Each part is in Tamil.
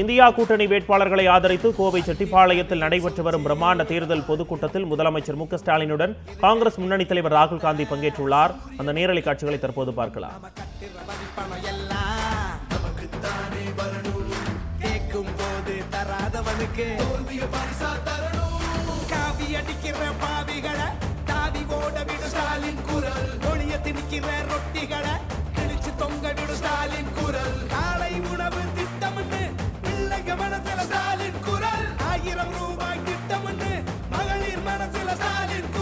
இந்தியா கூட்டணி வேட்பாளர்களை ஆதரித்து கோவை செட்டிப்பாளையத்தில் நடைபெற்று வரும் பிரம்மாண்ட தேர்தல் பொதுக்கூட்டத்தில் முதலமைச்சர் மு ஸ்டாலினுடன் காங்கிரஸ் முன்னணி தலைவர் ராகுல் காந்தி பங்கேற்றுள்ளார். அந்த நேரலை காட்சிகளை தற்போது பார்க்கலாம். தாவி ஓட விடு ஸ்டாலின் குரல் ஒளிய திணிக்கிற ரொட்டிகளை. மகளிர் மனசுல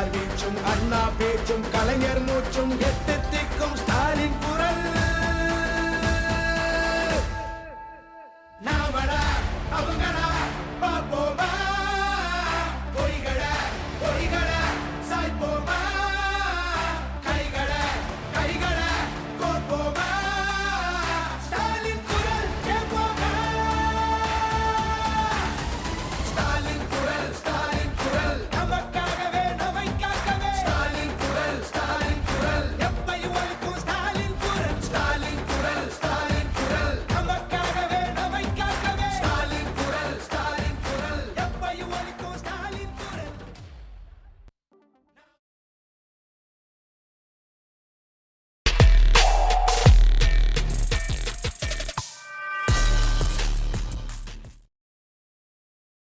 பெரியார் வீச்சும் அண்ணா பேச்சும் கலைஞர் மூச்சும் எட்டு திக்கும் ஸ்டாலின் குரல்.